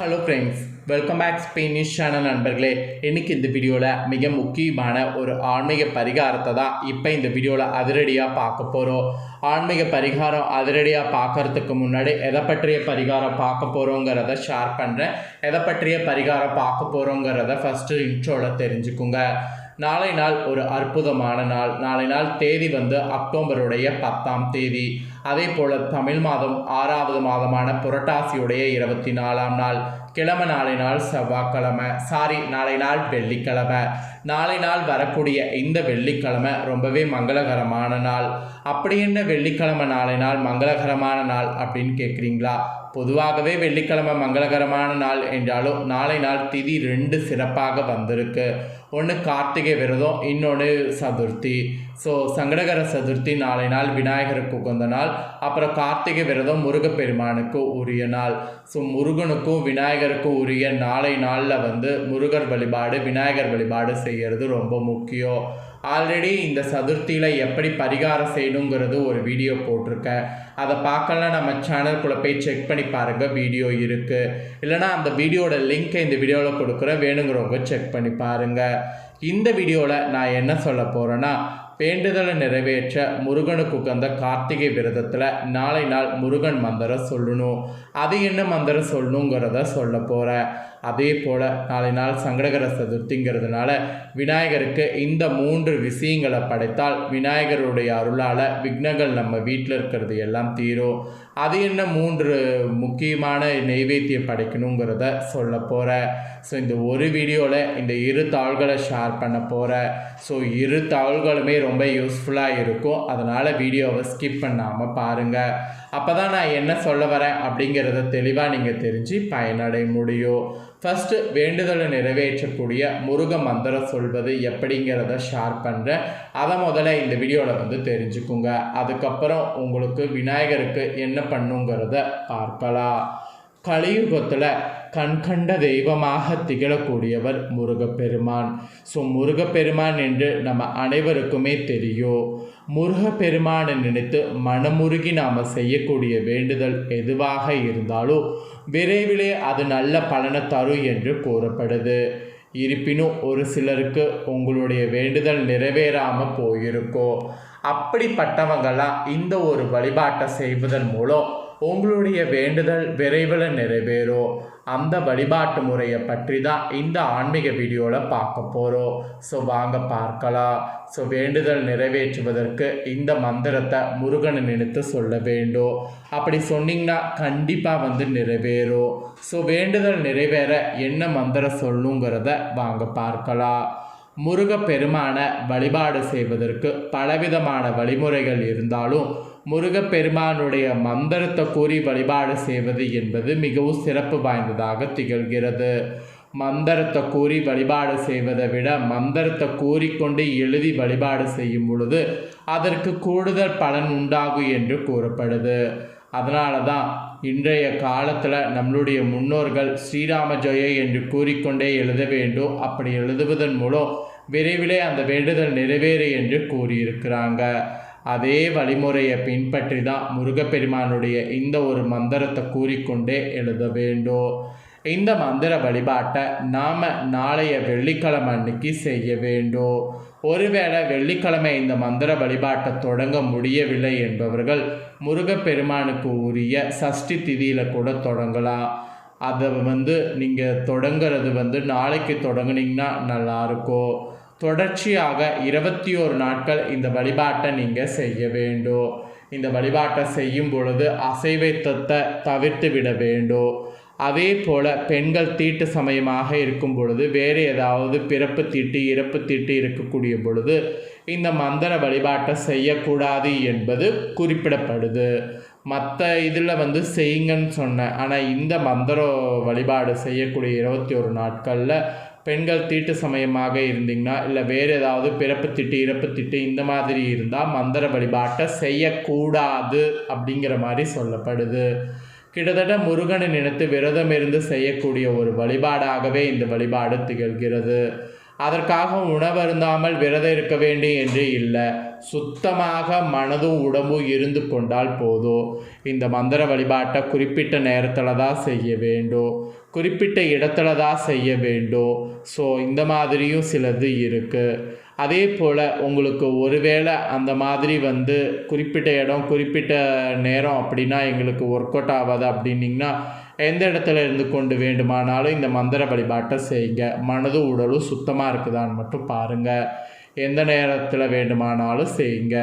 Hello friends welcome back Spanish channel நண்பர்களே. இன்னைக்கு இந்த வீடியோவில் மிக முக்கியமான ஒரு ஆன்மீக பரிகாரத்தை தான் இப்போ இந்த வீடியோவில் அதிரடியாக பார்க்க போகிறோம் ஆன்மீக பரிகாரம் அதிரடியாக பார்க்கறதுக்கு முன்னாடி எதை பற்றிய பரிகாரம் பார்க்க போகிறோங்கிறத ஷேர் பண்ணுறேன் எதை பற்றிய பரிகாரம் பார்க்க போகிறோங்கிறத ஃபஸ்ட்டு இன்ட்ரோவில் தெரிஞ்சுக்குங்க. நாளை நாள் ஒரு அற்புதமான நாள். நாளை நாள் தேதி வந்து அக்டோபருடைய பத்தாம் தேதி. அதே போல் தமிழ் மாதம் ஆறாவது மாதமான புரட்டாசியுடைய இருபத்தி நாலாம் நாள். கிழமை நாளை நாள் செவ்வாய்க்கிழமை. சாரி நாளை நாள் வெள்ளிக்கிழமை. நாளை நாள் வரக்கூடிய இந்த வெள்ளிக்கிழமை ரொம்பவே மங்களகரமான நாள். அப்படி என்ன வெள்ளிக்கிழமை நாளை நாள் மங்களகரமான நாள் அப்படின்னு கேட்குறீங்களா பொதுவாகவே வெள்ளிக்கிழமை மங்களகரமான நாள் என்றாலும் நாளை நாள் திதி ரெண்டு சிறப்பாக வந்திருக்கு. ஒன்று கார்த்திகை விரதம் இன்னொன்று சதுர்த்தி. ஸோ சங்கடகர சதுர்த்தி நாளை நாள் விநாயகருக்கு உகந்த நாள். அப்புறம் கார்த்திகை விரதம் முருகப்பெருமானுக்கு உரிய நாள். ஸோ முருகனுக்கும் விநாயகருக்கும் உரிய நாளை நாளில் வந்து முருகர் வழிபாடு விநாயகர் வழிபாடு செய்கிறது ரொம்ப முக்கியம். ஆல்ரெடி இந்த சதுர்த்தியில் எப்படி பரிகாரம் செய்யணுங்கிறது ஒரு வீடியோ போட்டிருக்கேன். அதை பார்க்கலாம். நம்ம சேனல்குள்ளே போய் செக் பண்ணி பாருங்கள் வீடியோ இருக்குது இல்லைனா அந்த வீடியோட லிங்க்கை இந்த வீடியோவில் கொடுக்குற வேணுங்கிறவங்க செக் பண்ணி பாருங்கள் இந்த வீடியோவில் நான் என்ன சொல்ல போகிறேன்னா வேண்டுதலை நிறைவேற்ற முருகனுக்கு உகந்த கார்த்திகை விரதத்தில் நாளை நாள் முருகன் மந்திரம் சொல்லணும். அது என்ன மந்திரம் சொல்லணுங்கிறத சொல்ல போகிறேன் அதே போல் நாளை நாள் சங்கடகர சதுர்த்திங்கிறதுனால விநாயகருக்கு இந்த மூன்று விஷயங்களை படைத்தால் விநாயகருடைய அருளால் விக்னங்கள் நம்ம வீட்டில் இருக்கிறது எல்லாம் தீரும். அது என்ன மூன்று முக்கியமான நெய்வேத்தியம் படைக்கணுங்கிறத சொல்ல போகிறேன் ஸோ இந்த ஒரு வீடியோவில் இந்த இரு தாள்களை ஷேர் பண்ண போகிறேன் ஸோ இரு தாள்களுமே ரொம்ப யூஸ்ஃபுல்லாக இருக்கும். அதனால் வீடியோவை ஸ்கிப் பண்ணாமல் பாருங்கள் அப்போ தான் நான் என்ன சொல்ல வரேன் அப்படிங்கிறத தெளிவாக நீங்கள் தெரிஞ்சு பயனடைய முடியும். ஃபஸ்ட்டு வேண்டுதலை நிறைவேற்றக்கூடிய முருக மந்திரம் சொல்வது எப்படிங்கிறத ஷேர் பண்ணுறேன் அதை முதல்ல இந்த வீடியோவில் வந்து தெரிஞ்சுக்குங்க. அதுக்கப்புறம் உங்களுக்கு விநாயகருக்கு என்ன பண்ணுங்கிறத பார்க்கலாம். கலியுகத்தில் கண்கண்ட தெய்வமாக திகழக்கூடியவர் முருகப்பெருமான். ஸோ முருகப்பெருமான் என்று நம்ம அனைவருக்குமே தெரியும். முருகப்பெருமானை நினைத்து மனமுருகி நாம் செய்யக்கூடிய வேண்டுதல் எதுவாக இருந்தாலும் விரைவிலே அது நல்ல பலனை தரும் என்று கூறப்படுது. இருப்பினும் ஒரு சிலருக்கு உங்களுடைய வேண்டுதல் நிறைவேறாமல் போயிருக்கோ. அப்படிப்பட்டவங்களாம் இந்த ஒரு வழிபாட்டை செய்வதன் மூலம் உங்களுடைய வேண்டுதல் விரைவில் நிறைவேறும். அந்த வழிபாட்டு முறையை பற்றி தான் இந்த ஆன்மீக வீடியோவில் பார்க்க போகிறோம் ஸோ வாங்க பார்க்கலாம். ஸோ வேண்டுதல் நிறைவேற்றுவதற்கு இந்த மந்திரத்தை முருகனை நினைத்து சொல்ல வேண்டும். அப்படி சொன்னீங்கன்னா கண்டிப்பாக வந்து நிறைவேறும். ஸோ வேண்டுதல் நிறைவேற என்ன மந்திரம் சொல்லுங்கிறத வாங்க பார்க்கலாம். முருக பெருமான வழிபாடு செய்வதற்கு பலவிதமான வழிமுறைகள் இருந்தாலும் முருகப்பெருமானுடைய மந்திரத்தை கூறி வழிபாடு செய்வது என்பது மிகவும் சிறப்பு வாய்ந்ததாக திகழ்கிறது. மந்திரத்தை கூறி வழிபாடு செய்வதை விட மந்திரத்தை கூறிக்கொண்டு எழுதி வழிபாடு செய்யும் பொழுது அதற்கு கூடுதல் பலன் உண்டாகும் என்று கூறப்படுது. அதனால தான் இன்றைய காலத்தில் நம்மளுடைய முன்னோர்கள் ஸ்ரீராம ஜெய என்று கூறிக்கொண்டே எழுத வேண்டும். அப்படி எழுதுவதன் மூலம் விரைவிலே அந்த வேண்டுதல் நிறைவேறு என்று கூறியிருக்கிறாங்க. அதே வழிமுறையை பின்பற்றி தான் முருகப்பெருமானுடைய இந்த ஒரு மந்திரத்தை கூறிக்கொண்டே எழுத வேண்டும் இந்த மந்திர வழிபாட்டை நாம் நாளைய வெள்ளிக்கிழமை அன்னைக்கு செய்ய வேண்டும் ஒருவேளை வெள்ளிக்கிழமை இந்த மந்திர வழிபாட்டை தொடங்க முடியவில்லை என்பவர்கள் முருகப்பெருமானுக்கு உரிய சஷ்டி திதியில் கூட தொடங்கலாம். அதை வந்து நீங்கள் தொடங்கிறது வந்து நாளைக்கு தொடங்குனீங்கன்னா நல்லாயிருக்கும் தொடர்ச்சியாக இருபத்தி ஒரு நாட்கள் இந்த வழிபாட்டை நீங்கள் செய்ய வேண்டும். இந்த வழிபாட்டை செய்யும் பொழுது அசைவைத்தத்தை தவிர்த்து விட வேண்டும். அதே போல் பெண்கள் தீட்டு சமயமாக இருக்கும் பொழுது வேறு ஏதாவது பிறப்பு தீட்டு இறப்பு தீட்டு இருக்கக்கூடிய பொழுது இந்த மந்திர வழிபாட்டை செய்யக்கூடாது என்பது குறிப்பிடப்படுது. மற்ற இதில் வந்து செய்யுங்கன்னு சொன்னேன். ஆனால் இந்த மந்திர வழிபாடு செய்யக்கூடிய இருபத்தி ஒரு நாட்களில் பெண்கள் தீட்டு சமயமாக இருந்தீங்கன்னா இல்லை வேறு ஏதாவது பிறப்பு திட்டு இறப்பு திட்டு இந்த மாதிரி இருந்தால் மந்திர வழிபாட்டை செய்யக்கூடாது அப்படிங்கிற மாதிரி சொல்லப்படுது. கிட்டத்தட்ட முருகனை நினைத்து விரதம் இருந்து செய்யக்கூடிய ஒரு வழிபாடாகவே இந்த வழிபாடு திகழ்கிறது. அதற்காக உணவருந்தாமல் விரதம் இருக்க வேண்டும் என்று இல்லை சுத்தமாக மனதும் உடம்பும் இருந்து கொண்டால் போதும். இந்த மந்திர வழிபாட்டை குறிப்பிட்ட நேரத்தில் தான் செய்ய வேண்டும். குறிப்பிட்ட இடத்துல தான் செய்ய வேண்டும் ஸோ இந்த மாதிரியும் சிலது இருக்குது அதே போல் உங்களுக்கு ஒருவேளை அந்த மாதிரி வந்து குறிப்பிட்ட இடம் குறிப்பிட்ட நேரம் அப்படின்னா எங்களுக்கு ஒர்க் அவுட் ஆகாது அப்படின்னிங்கன்னா எந்த இடத்துல இருந்து கொண்டு வேண்டுமானாலும் இந்த மந்திர வழிபாட்டை செய்யுங்க மனதும் உடலும் சுத்தமாக இருக்குதான்னு மட்டும் பாருங்கள் எந்த நேரத்தில் வேண்டுமானாலும் செய்யுங்க.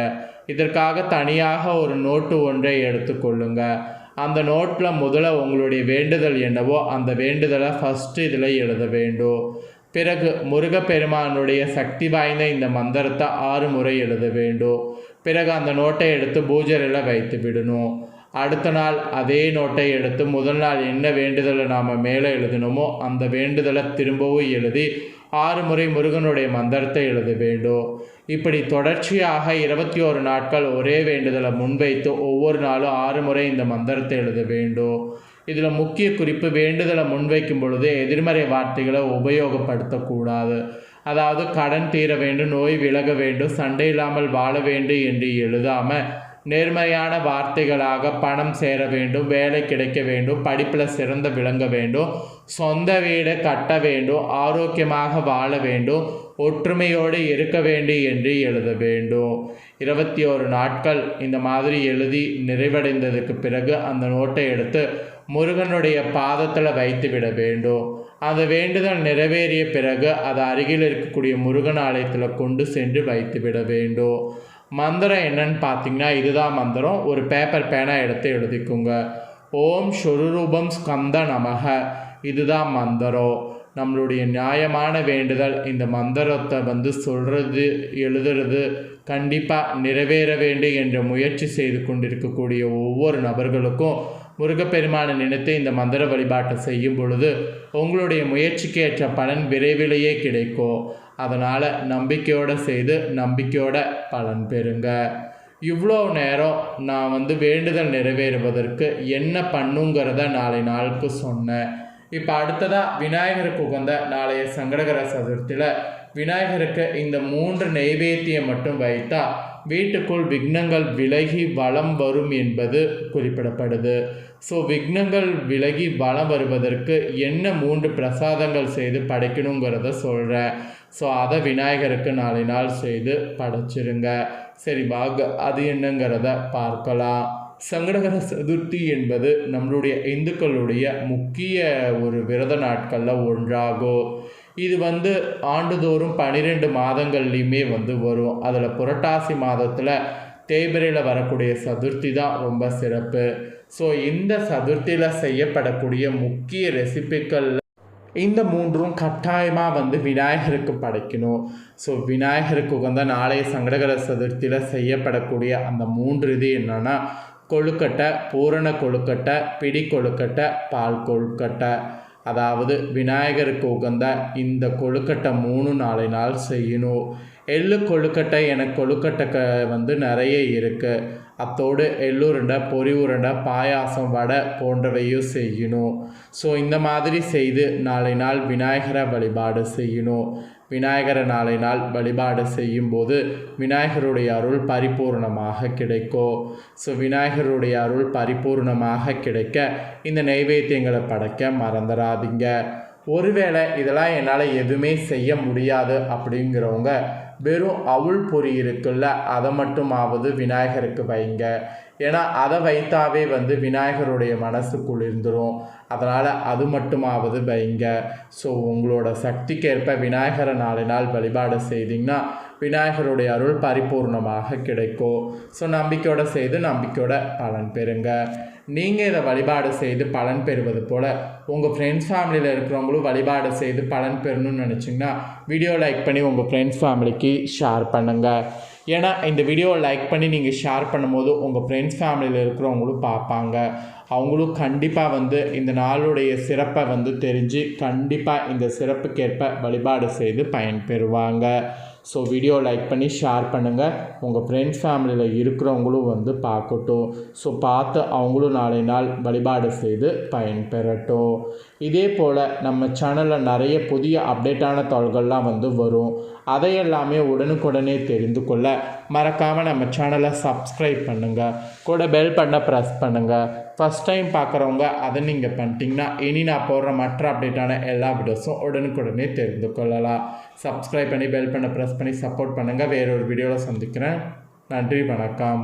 இதற்காக தனியாக ஒரு நோட்டு ஒன்றை எடுத்துக்கொள்ளுங்கள் அந்த நோட்டில் முதல்ல உங்களுடைய வேண்டுதல் என்னவோ அந்த வேண்டுதலை ஃபஸ்ட்டு இதில் எழுத வேண்டும். பிறகு முருகப்பெருமானுடைய சக்தி வாய்ந்த இந்த மந்திரத்தை ஆறு முறை எழுத வேண்டும். பிறகு அந்த நோட்டை எடுத்து பூஜையில் வைத்து விடணும். அடுத்த நாள் அதே நோட்டை எடுத்து முதல் நாள் என்ன வேண்டுதலை நாம் மேலே எழுதினோமோ அந்த வேண்டுதலை திரும்பவும் எழுதி ஆறு முறை முருகனுடைய மந்திரத்தை எழுத வேண்டும். இப்படி தொடர்ச்சியாக இருபத்தி ஒரு நாட்கள் ஒரே வேண்டுதலை முன்வைத்து ஒவ்வொரு நாளும் ஆறு முறை இந்த மந்திரத்தை எழுத வேண்டும். இதில் முக்கிய குறிப்பு வேண்டுதலை முன்வைக்கும் பொழுது எதிர்மறை வார்த்தைகளை உபயோகப்படுத்தக்கூடாது. அதாவது கடன் தீர வேண்டும் நோய் விலக வேண்டும் சண்டை இல்லாமல் வாழ வேண்டும் என்று எழுதாமல் நேர்மையான வார்த்தைகளாக பணம் சேர வேண்டும் வேலை கிடைக்க வேண்டும் படிப்பில் சிறந்த விளங்க வேண்டும் சொந்த வீடு கட்ட வேண்டும் ஆரோக்கியமாக வாழ வேண்டும் ஒற்றுமையோடு இருக்க வேண்டும் என்று எழுத வேண்டும். இருபத்தி ஒரு நாட்கள் இந்த மாதிரி எழுதி நிறைவடைந்ததுக்கு பிறகு அந்த நோட்டை எடுத்து முருகனுடைய பாதத்தில் வைத்து விட வேண்டும். அந்த வேண்டுதல் நிறைவேறிய பிறகு அது அருகில் இருக்கக்கூடிய முருகன் ஆலயத்தில் கொண்டு சென்று வைத்து விட வேண்டும். மந்திரம் என்னன்னு பார்த்தீங்கன்னா இதுதான் மந்திரம். ஒரு பேப்பர் பேனா எடுத்து எழுதிக்குங்க. ஓம் சொருரூபம் ஸ்கந்த நமக. இதுதான் மந்திரம். நம்மளுடைய நியாயமான வேண்டுதல் இந்த மந்திரத்தை வந்து சொல்கிறது எழுதுறது கண்டிப்பாக நிறைவேற வேண்டும் என்ற முயற்சி செய்து கொண்டிருக்கக்கூடிய ஒவ்வொரு நபர்களுக்கும் முருகப்பெருமானை நினைத்து இந்த மந்திர வழிபாட்டை செய்யும் பொழுது உங்களுடைய முயற்சிக்கு ஏற்ற பலன் விரைவிலேயே கிடைக்கும். அதனால் நம்பிக்கையோடு செய்து நம்பிக்கையோட பலன் பெறுங்க. இவ்வளோ நேரம் நான் வந்து வேண்டுதல் நிறைவேறுவதற்கு என்ன பண்ணுங்கிறத நாளை நாளுக்கு சொன்னேன். இப்போ அடுத்ததாக விநாயகருக்கு உகந்த நாளைய சங்கடகர சதுர்த்தியில் விநாயகருக்கு இந்த மூன்று நெய்வேத்தியம் மட்டும் வைத்தா வீட்டுக்குள் விக்னங்கள் விலகி வளம் வரும் என்பது குறிப்பிடப்படுது. ஸோ விக்னங்கள் விலகி வளம் வருவதற்கு என்ன மூன்று பிரசாதங்கள் செய்து படைக்கணுங்கிறத சொல்கிறேன் ஸோ அதை விநாயகருக்கு நாளை நாள் செய்து படைச்சிருங்க. சரி வாங்க அது என்னங்கிறத பார்க்கலாம். சங்கடகர சதுர்த்தி என்பது நம்மளுடைய இந்துக்களுடைய முக்கிய ஒரு விரத நாட்களில் ஒன்றாகும். இது வந்து ஆண்டுதோறும் பன்னிரெண்டு மாதங்கள்லையுமே வந்து வரும். அதில் புரட்டாசி மாதத்தில் தேய்பிரையில் வரக்கூடிய சதுர்த்தி தான் ரொம்ப சிறப்பு. ஸோ இந்த சதுர்த்தியில் செய்யப்படக்கூடிய முக்கிய ரெசிபிக்கள் இந்த மூன்றும் கட்டாயமாக வந்து விநாயகருக்கு படைக்கணும். ஸோ விநாயகருக்கு உகந்த நாளைய சங்கடகர சதுர்த்தியில் செய்யப்படக்கூடிய அந்த மூன்று இது என்னென்னா கொழுக்கட்டை பூரண கொழுக்கட்டை பிடி கொழுக்கட்டை பால் கொழுக்கட்டை. அதாவது விநாயகருக்கு உகந்த இந்த கொழுக்கட்டை மூணு நாளை நாள் செய்யணும். எள்ளு கொழுக்கட்டை என கொழுக்கட்டை க வந்து நிறைய இருக்குது அத்தோடு எள்ளுருண்டை பொரி உருண்டை பாயாசம் வடை போன்றவையும் செய்யணும். ஸோ இந்த மாதிரி செய்து நாளை நாள் விநாயகரை வழிபாடு செய்யணும். விநாயகரை நாளை நாள் வழிபாடு செய்யும்போது விநாயகருடைய அருள் பரிபூர்ணமாக கிடைக்கும் ஸோ விநாயகருடைய அருள் பரிபூர்ணமாக கிடைக்க இந்த நைவேத்தியங்களை படைக்க மறந்துடாதீங்க ஒருவேளை இதெல்லாம் என்னால் எதுவுமே செய்ய முடியாது அப்படிங்கிறவங்க வெறும் அவுள் பொறி இருக்குல்ல அதை மட்டுமாவது விநாயகருக்கு வைங்க. ஏன்னா அதை வைத்தாவே வந்து விநாயகருடைய மனசு குளிர்ந்துடும் அதனால் அது மட்டுமாவது வைங்க. ஸோ உங்களோட சக்திக்கேற்ப விநாயகரை நாலு நாள் வழிபாடு செய்தீங்கன்னா விநாயகருடைய அருள் பரிபூர்ணமாக கிடைக்கும். ஸோ நம்பிக்கையோடு செய்து நம்பிக்கையோட பலன் பெறுங்க. நீங்கள் இதை வழிபாடு செய்து பலன் பெறுவது போல் உங்கள் ஃப்ரெண்ட்ஸ் ஃபேமிலியில் இருக்கிறவங்களும் வழிபாடு செய்து பலன் பெறணும்னு நினச்சிங்கன்னா வீடியோ லைக் பண்ணி உங்கள் ஃப்ரெண்ட்ஸ் ஃபேமிலிக்கு ஷேர் பண்ணுங்கள் ஏன்னா இந்த வீடியோவை லைக் பண்ணி நீங்கள் ஷேர் பண்ணும்போது உங்கள் ஃப்ரெண்ட்ஸ் ஃபேமிலியில் இருக்கிறவங்களும் பார்ப்பாங்க. அவங்களும் கண்டிப்பாக வந்து இந்த நாளுடைய சிறப்பை வந்து தெரிஞ்சு கண்டிப்பாக இந்த சிறப்புக்கேற்ப வழிபாடு செய்து பயன்பெறுவாங்க. ஸோ வீடியோ லைக் பண்ணி ஷேர் பண்ணுங்கள் உங்கள் ஃப்ரெண்ட்ஸ் ஃபேமிலியில் இருக்கிறவங்களும் வந்து பார்க்கட்டும். ஸோ பார்த்து அவங்களும் நாளை நாள் வழிபாடு செய்து பயன்பெறட்டும். இதே போல் நம்ம சேனலில் நிறைய புதிய அப்டேட்டான தாள்கள்லாம் வந்து வரும். அதையெல்லாமே உடனுக்குடனே தெரிந்து கொள்ள மறக்காமல் நம்ம சேனலை சப்ஸ்கிரைப் பண்ணுங்கள் கூட பெல் பண்ண ப்ரெஸ் பண்ணுங்கள் ஃபஸ்ட் டைம் பார்க்குறவங்க அதை நீங்கள் பண்ணிட்டீங்கன்னா இனி நான் போடுற மற்ற அப்டேட்டான எல்லா வீடியோஸும் உடனுக்குடனே தெரிந்து கொள்ளலாம். சப்ஸ்கிரைப் பண்ணி பெல் பண்ண ப்ரெஸ் பண்ணி சப்போர்ட் பண்ணுங்கள் வேறொரு வீடியோவில் சந்திக்கிறேன். நன்றி வணக்கம்.